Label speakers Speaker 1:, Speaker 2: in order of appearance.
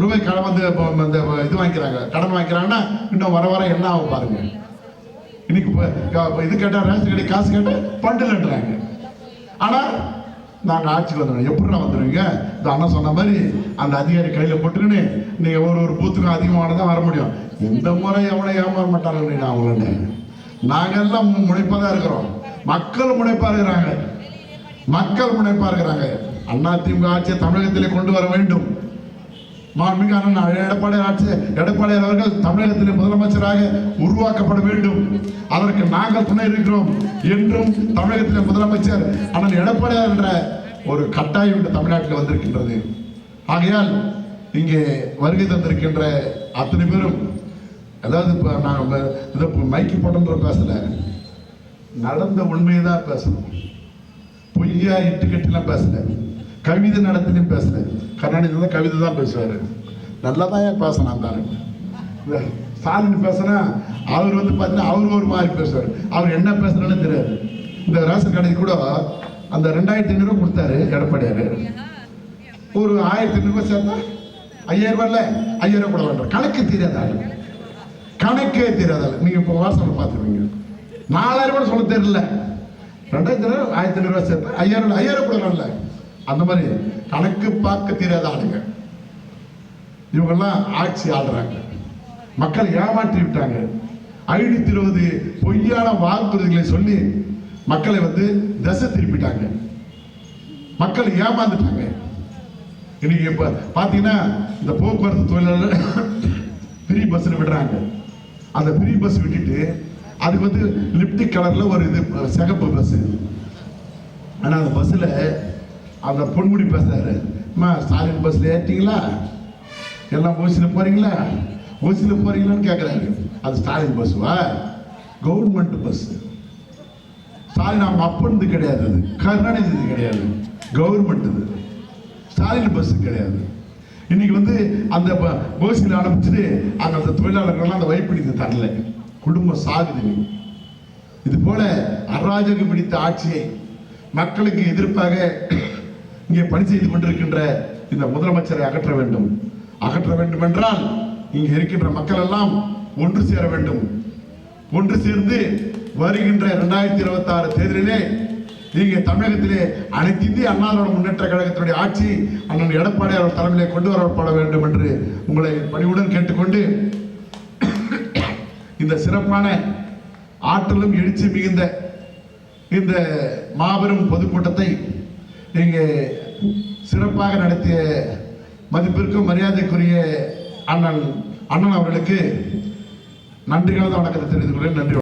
Speaker 1: ரூபாய் கடன் வந்து இப்போ இந்த இது வாங்கிக்கிறாங்க. கடன் வாங்கிக்கிறாங்கன்னா இன்னும் வர வர என்ன ஆகும் பாருங்க. இன்னைக்கு இப்போ இது கேட்டால் ரேஷன் கடை காசு கேட்டால் பண்டுலன்றாங்க ஆனால் நாங்கள் ஆட்சிக்கு வந்துடுவோம் எப்படி வந்துடுவீங்க இந்த அண்ணன் சொன்ன மாதிரி அந்த அதிகாரி கையில் போட்டுக்கின்னு நீங்கள் ஒரு ஒரு பூத்துக்கும் அதிகமான தான் வர முடியும். இந்த முறை எவனை ஏமாற மாட்டாங்க நான் அவங்கள நாங்கள் எல்லாம் முனைப்பாக தான் இருக்கிறோம். மக்கள் முனைப்பாக இருக்கிறாங்க. மக்கள் முனைப்பாக இருக்கிறாங்க. அண்ணா திமுக ஆட்சியை தமிழகத்திலே கொண்டு வர வேண்டும். மாண்புமிகு அண்ணன் எடப்பாடி ஆட்சி எடப்பாடியார் அவர்கள் தமிழகத்திலே முதலமைச்சராக உருவாக்கப்பட வேண்டும். அதற்கு நாங்கள் துணை இருக்கிறோம். என்றும் தமிழகத்திலே முதலமைச்சர் அண்ணன் எடப்பாடியார் என்ற ஒரு கட்டாயம் இன்று தமிழ்நாட்டில் வந்திருக்கின்றது. ஆகையால் இங்கே வருகை தந்திருக்கின்ற அத்தனை பேரும் அதாவது இப்போ நாங்கள் இதை மைக்கு போட்டோன்ற பேசல. நடந்த உண்மையை தான் பேசணும். பொய்யா இட்டு கட்டிலாம் கவிதை நடத்திலையும் பேசல. கருணாநிதி தான் கவிதை தான் பேசுவார். நல்லா தான் ஏன் பேசணும் அந்த ஆளு. ஸ்டாலின் பேசுனா அவர் வந்து பார்த்தீங்கன்னா அவர் ஒரு மாதிரி பேசுவார். அவர் என்ன பேசுறாலும் தெரியாது. இந்த ரேஷன் கடைக்கு கூட அந்த ரெண்டாயிரத்தி ஐநூறுரூவா கொடுத்தாரு எடப்பாடியார். ஒரு ஆயிரத்தி ஐநூறுரூவா சேர்ந்தா ஐயாயிரம் இல்லை ஐயாயிரம் கூட வேண்டாம் கணக்கு தெரியாத கணக்கே தெரியாத நீங்கள் நீங்க இப்போ வாட்ஸ்அப்பில் பார்த்துருவீங்க நாலாயிரம் கூட சொல்ல தெரியல. ரெண்டாயிரத்தி ஐநூறு ஆயிரத்தி ஐநூறுரூவா சேர்ந்தா ஐயாயிரம் ஐயாயிரம் கூட வேண்டாம்ல அந்த மாதிரி கணக்கு பார்க்க தெரியாத ஆளுங்க. இவங்கெல்லாம் ஆட்சி ஆடுறாங்க மக்கள் ஏமாற்றி விட்டாங்க. ஐடி திருவது பொய்யான வாக்குறுதிகளை சொல்லி மக்களை வந்து தசை திருப்பிட்டாங்க. மக்கள் ஏமாந்துட்டாங்க. இன்னைக்கு இப்ப பாத்தீங்கன்னா இந்த போக்குவரத்து தொழிலாளர் ஃப்ரீ பஸ்ல விடுறாங்க. அந்த ஃப்ரீ பஸ் விட்டுட்டு அதுக்கு வந்து லிப்டிக் கலர்ல ஒரு இது சிகப்பு பஸ் ஆனா அந்த பஸ்ல அந்த பொன்முடி பேசுறாரு. அம்மா ஸ்டாலின் பஸ்ல ஏற்றிங்களா எல்லாம் ஓசியில் போறீங்களா? ஓசியில் போறீங்களான்னு கேட்குறாரு அது ஸ்டாலின் பஸ்வா கவர்மெண்ட் பஸ் ஸ்டாலின் அவங்க அப்பன்து கிடையாது அது. கருணாநிதி இது கிடையாது. கவர்மெண்ட் இது ஸ்டாலின் பஸ் கிடையாது. இன்னைக்கு வந்து அந்த ஓசியில் அனுப்பிச்சுட்டு அங்கே அந்த தொழிலாளர்கள்லாம் அந்த வைப்பிடித்து தரல. குடும்பம் சாகுது இது போல அராஜகம் பிடித்த ஆட்சியை மக்களுக்கு எதிர்ப்பாக இங்கே பணி செய்து கொண்டிருக்கின்ற இந்த முதலமைச்சரை அகற்ற வேண்டும். அகற்ற வேண்டும் என்றால் இங்கே இருக்கின்ற மக்கள் எல்லாம் ஒன்று சேர வேண்டும். ஒன்று சேர்ந்து வருகின்ற இரண்டாயிரத்தி இருபத்தி ஆறு தேர்தலிலே நீங்க தமிழகத்திலே அனைத்து இந்திய அண்ணா முன்னேற்ற கழகத்தினுடைய ஆட்சி அண்ணன் எடப்பாடி அவர் தலைமையிலே கொண்டு வரப்பட வேண்டும் என்று உங்களை பணிவுடன் கேட்டுக்கொண்டு இந்த சிறப்பான ஆற்றலும் எழுச்சி மிகுந்த இந்த மாபெரும் பொதுக்கூட்டத்தை இங்கே சிறப்பாக நடத்திய மதிப்பிற்கும் மரியாதைக்குரிய அண்ணன் அண்ணன் அவர்களுக்கு நன்றி கலந்த வணக்கத்தை தெரிவித்துக் கொள்கிறேன். நன்றி.